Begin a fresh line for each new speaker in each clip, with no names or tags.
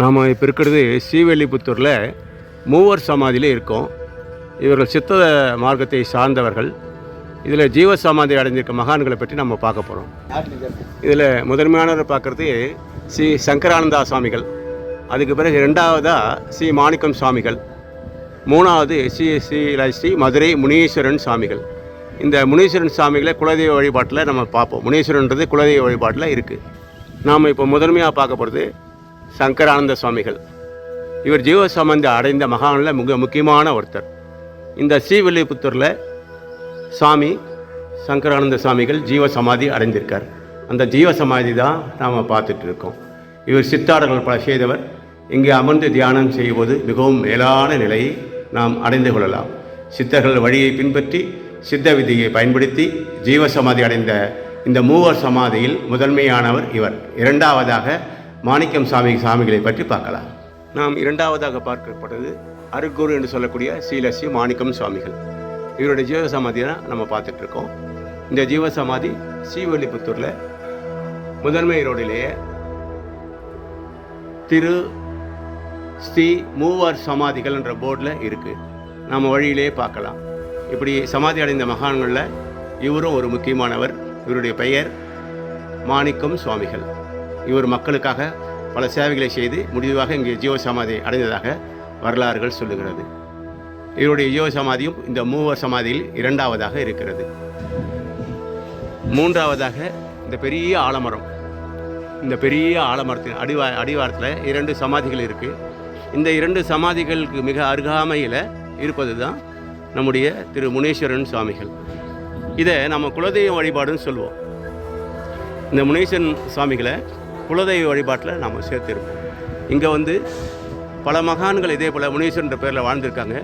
நாம் இப்போ இருக்கிறது ஸ்ரீவெல்லிபுத்தூரில் மூவர் சமாதியில் இருக்கோம். இவர்கள் சித்த மார்க்கத்தை சார்ந்தவர்கள். இதில் ஜீவ சமாதி அடைஞ்சிருக்க மகான்களை பற்றி நம்ம பார்க்க போகிறோம் இதில் முதன்மையானவர் பார்க்குறது ஸ்ரீ சங்கரானந்தா சுவாமிகள். அதுக்கு பிறகு ரெண்டாவதாக ஸ்ரீ மாணிக்கம் சுவாமிகள். மூணாவது ஸ்ரீ ஸ்ரீ ஸ்ரீ மதுரை முனீஸ்வரன் சுவாமிகள். இந்த முனீஸ்வரன் சுவாமிகளை குலதெய்வ வழிபாட்டில் நம்ம பார்ப்போம். முனீஸ்வரன்றது குலதெய்வ வழிபாட்டில் இருக்குது நாம் இப்போ முதன்மையாக பார்க்க போகிறது சங்கரானந்த சுவாமிகள். இவர் ஜீவ சம்பந்தி அடைந்த மகானில் மிக முக்கியமான ஒருத்தர். இந்த ஸ்ரீவில்லிபுத்தூரில் சாமி சங்கரானந்த சுவாமிகள் ஜீவ சமாதி அடைந்திருக்கார். அந்த ஜீவ சமாதி தான் நாம் பார்த்துட்டு இருக்கோம். இவர் சித்தார்கள் பல செய்தவர். இங்கே அமர்ந்து தியானம் செய்வது மிகவும் மேலான நிலையை நாம் அடைந்து கொள்ளலாம். சித்தர்கள் வழியை பின்பற்றி சித்த விதியை பயன்படுத்தி ஜீவ சமாதி அடைந்த இந்த மூவர் சமாதியில் முதன்மையானவர் இவர். இரண்டாவதாக மாணிக்கம் சாமி சாமிகளை பற்றி பார்க்கலாம். நாம் இரண்டாவதாக பார்க்கப்பட்டது அருக்குரு என்று சொல்லக்கூடிய சீலசி மாணிக்கம் சுவாமிகள் இவருடைய ஜீவசமாதி தான் நம்ம பார்த்துட்டு இருக்கோம் இந்த ஜீவ சமாதி ஸ்ரீவல்லிபுத்தூரில் முதன்மை ரோடிலேயே திரு ஸ்ரீ மூவர் சமாதிகள் என்ற போர்டில் இருக்குது நம்ம வழியிலே பார்க்கலாம். இப்படி சமாதி அடைந்த மகான்களில் இவரும் ஒரு முக்கியமானவர். இவருடைய பெயர் மாணிக்கம் சுவாமிகள். இவர் மக்களுக்காக பல சேவைகளை செய்து முடிவாக இங்கே ஜீவ சமாதி அடைந்ததாக வரலாறுகள் சொல்லுகிறது. இவருடைய ஜீவ சமாதியும் இந்த மூவர் சமாதியில் இரண்டாவதாக இருக்கிறது. மூன்றாவதாக இந்த பெரிய ஆலமரம். இந்த பெரிய ஆலமரத்தின் அடிவா அடிவாரத்தில் இரண்டு சமாதிகள் இருக்குது இந்த இரண்டு சமாதிகளுக்கு மிக அருகாமையில் இருப்பது தான் நம்முடைய திரு முனேஸ்வரன் சுவாமிகள். இதை நம்ம குலதெய்வ வழிபாடுன்னு சொல்லுவோம். இந்த முனேஸ்வரன் சுவாமிகளை குலதெய்வ வழிபாட்டில் நாம் சேர்த்திருப்போம் இங்கே வந்து பல மகான்கள் இதே போல் முனீஸ்வரன்ற பேரில் வாழ்ந்திருக்காங்க.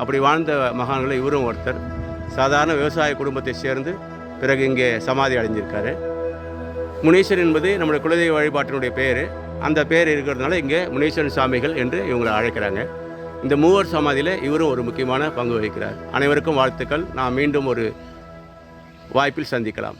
அப்படி வாழ்ந்த மகான்கள் இவரும் ஒருத்தர். சாதாரண விவசாய குடும்பத்தை சேர்ந்து பிறகு இங்கே சமாதி அடைஞ்சிருக்காரு. முனீஸ்வரன் என்பது நம்முடைய குலதெய்வ வழிபாட்டினுடைய பேர். அந்த பேர் இருக்கிறதுனால இங்கே முனீஸ்வரன் சாமிகள் என்று இவங்களை அழைக்கிறாங்க. இந்த மூவர் சமாதியில் இவரும் ஒரு முக்கியமான பங்கு வகிக்கிறார். அனைவருக்கும் வாழ்த்துக்கள். நாம் மீண்டும் ஒரு வாய்ப்பில் சந்திக்கலாம்.